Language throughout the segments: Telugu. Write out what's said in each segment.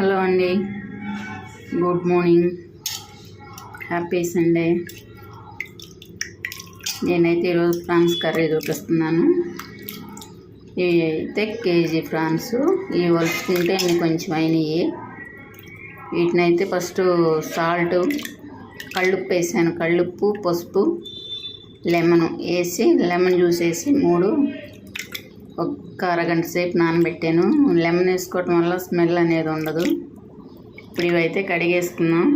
హలో అండి. Good morning. Happy Sunday. నేనైతే ఈరోజు ప్రాన్స్ కర్రీ చూపిస్తున్నాను. ఇవి అయితే కేజీ ప్రాన్స్ ఇవి వలుపు తింటే ఇన్ని కొంచెం అయినాయి. వీటినైతే ఫస్ట్ సాల్ట్ కళ్ళుప్పు వేసాను. కళ్ళుప్పు పసుపు లెమన్ వేసి లెమన్ జ్యూస్ వేసి మూడు ఒక్క అరగంట సేపు నానబెట్టాను. లెమన్ వేసుకోవటం వల్ల స్మెల్ అనేది ఉండదు. ఇప్పుడు ఇవైతే కడిగేసుకున్నాం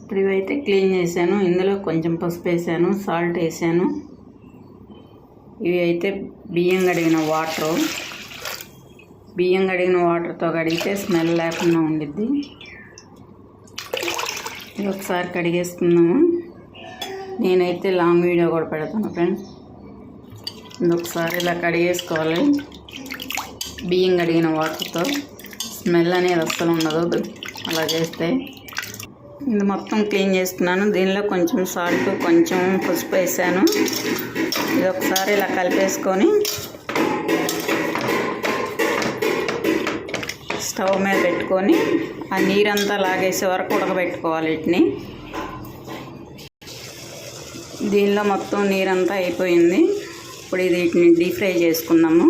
ఇప్పుడు ఇవైతే క్లీన్ చేశాను. ఇందులో కొంచెం పసుపు వేసాను సాల్ట్ వేసాను. ఇవి అయితే బియ్యం కడిగిన వాటరు. బియ్యం కడిగిన వాటర్తో కడిగితే స్మెల్ లేకుండా ఉండిద్ది. ఇది ఒకసారి కడిగేసుకుందాము. నేనైతే లాంగ్ వీడియో కూడా పెడతాను ఫ్రెండ్స్. ఒకసారి ఇలా కడిగేసుకోవాలి. బియ్యం కడిగిన వాటర్తో. స్మెల్ అనేది అస్సలు ఉండదు. అలా చేస్తే. ఇది మొత్తం క్లీన్ చేస్తున్నాను. దీనిలో కొంచెం సాల్ట్ కొంచెం పసుపు వేసాను. ఇది ఒకసారి ఇలా కలిపేసుకొని స్టవ్ మీద పెట్టుకొని ఆ నీరంతా లాగేసే వరకు ఉడకబెట్టుకోవాలి వీటిని. దీనిలో మొత్తం నీరంతా అయిపోయింది. ఇప్పుడు ఇది వీటిని డీప్ ఫ్రై చేసుకుందాము.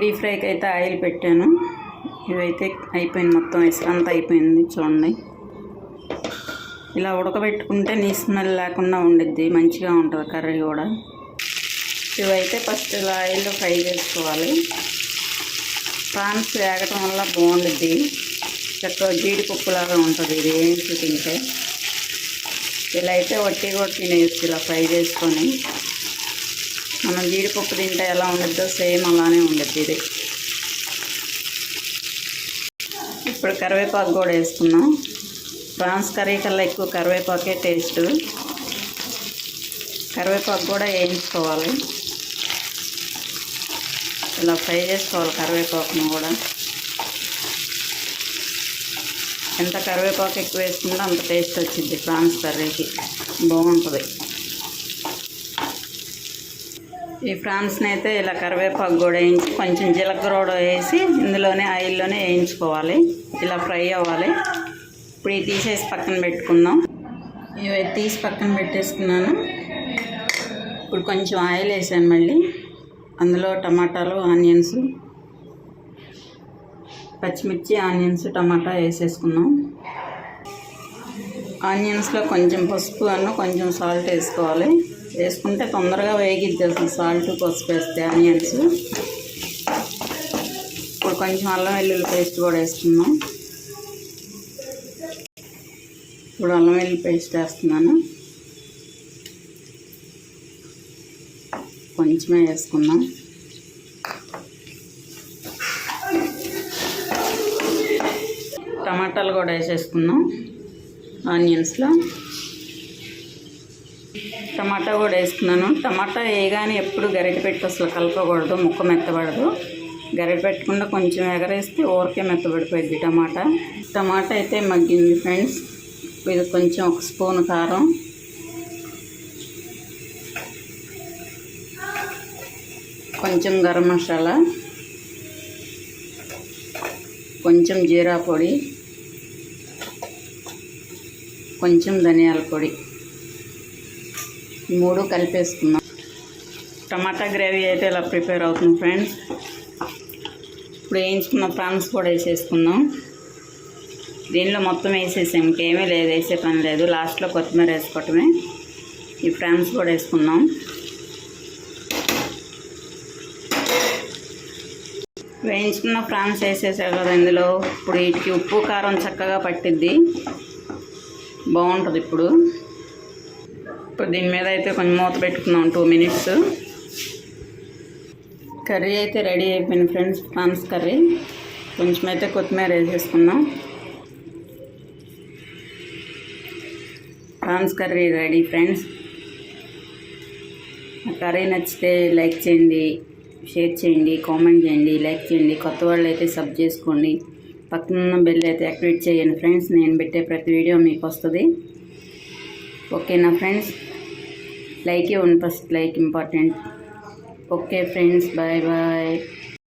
డీప్ ఫ్రైకి అయితే ఆయిల్ పెట్టాను. ఇవైతే అయిపోయింది మొత్తం ఇసుకంతా అయిపోయింది చూడండి. ఇలా ఉడకబెట్టుకుంటే నీ స్మెల్ లేకుండా ఉండిద్ది మంచిగా ఉంటుంది కర్రీ కూడా. ఇవైతే ఫస్ట్ ఇలా ఆయిల్లో ఫ్రై చేసుకోవాలి. ప్రాన్స్ వేగటం వల్ల బాగుండిద్ది. చక్కగా జీడిపప్పులాగా ఉంటుంది ఇది ఏంటి తింటే ఇలా అయితే వట్టి కూడా తినేయచ్చు ఇలా ఫ్రై చేసుకొని. మనం జీడిపప్పు తింటే ఎలా ఉండిద్దో సేమ్ అలానే ఉండిద్ది ఇది. ఇప్పుడు కరివేపాకు కూడా వేసుకున్నాం ప్రాన్స్ కర్రీ కల్లా ఎక్కువ కరివేపాకే టేస్ట్ కరివేపాకు కూడా వేయించుకోవాలి. ఇలా ఫ్రై చేసుకోవాలి కరివేపాకును కూడా. ఎంత కరివేపాకు ఎక్కువ వేసుకుంటే అంత టేస్ట్ వచ్చింది ప్రాన్స్ కర్రీకి. బాగుంటుంది. ఈ ప్రాన్స్ని అయితే ఇలా కరివేపాకు కూడా వేయించి కొంచెం జీలకర్ర కూడా వేసి ఇందులోనే ఆయిల్లోనే వేయించుకోవాలి. ఇలా ఫ్రై అవ్వాలి. ఇప్పుడు ఇవి తీసేసి పక్కన పెట్టుకుందాం. ఇవి తీసి పక్కన పెట్టేసుకున్నాను. ఇప్పుడు కొంచెం ఆయిల్ వేసాను మళ్ళీ. అందులో టమాటాలు ఆనియన్స్ పచ్చిమిర్చి ఆనియన్స్ టమాటా వేసేసుకున్నాం. ఆనియన్స్లో కొంచెం పసుపు అన్న కొంచెం సాల్ట్ వేసుకోవాలి. వేసుకుంటే తొందరగా వేగిద్ది అసలు సాల్ట్ పసుపు వేస్తే ఆనియన్స్. ఇప్పుడు కొంచెం అల్లం వెల్లుల్లి పేస్ట్ కూడా వేసుకున్నాం ఇప్పుడు అల్లం వెల్లుల్లి పేస్ట్ వేస్తున్నాను. కొంచెమే వేసుకుందాం. టమాటాలు కూడా వేసేసుకుందాం. ఆనియన్స్లో. టమాటా కూడా వేసుకున్నాను. టమాటా వేయగానే ఎప్పుడు గరిటె పెట్టి అసలు కలపకూడదు ముక్క మెత్తబడదు. గరిటె పెట్టకుండా కొంచెం ఎగరేస్తే ఊరికే మెత్తబడిపోయింది టమాటా. టమాటా అయితే మగ్గింది ఫ్రెండ్స్. ఇది కొంచెం ఒక స్పూన్ కారం. కొంచెం గరం మసాలా. కొంచెం జీరా పొడి. కొంచెం ధనియాల పొడి. మూడు కలిపేసుకుందాం. టమాటా గ్రేవీ అయితే ఇలా ప్రిపేర్ అవుతుంది ఫ్రెండ్స్. ఇప్పుడు వేయించుకున్న ప్రాన్స్ కూడా వేసేసుకుందాం. దీనిలో మొత్తం వేసేసాం. ఇంకేమీ లేదు వేసే పని లేదు. లాస్ట్లో కొత్తిమీర వేసుకోవటమే. ఈ ప్రాన్స్ కూడా వేసుకుందాం. వేయించుకున్న ఫ్రాన్స్ వేసేసారు కదా ఇందులో. ఇప్పుడు వీటికి ఉప్పు కారం చక్కగా పట్టిద్ది. బాగుంటుంది ఇప్పుడు. ఇప్పుడు దీని మీద అయితే కొంచెం మూత పెట్టుకుందాం టూ మినిట్స్ కర్రీ అయితే రెడీ అయిపోయింది ఫ్రెండ్స్ ప్రాన్స్ కర్రీ. కొంచెం అయితే కొత్తిమీర వేసేసుకున్నాం prawns curry ready friends. Curry నచ్చితే లైక్ చేయండి షేర్ చేయండి కామెంట్ చేయండి లైక్ చేయండి. కొత్త వాళ్ళు అయితే సబ్ చేసుకోండి. పక్కన బెల్ అయితే యాక్టివేట్ చేయండి ఫ్రెండ్స్ నేను పెట్టే ప్రతి వీడియో మీకు వస్తుంది. ఓకేనా ఫ్రెండ్స్ లైక్ ఇవ్వండి first like important okay friends bye bye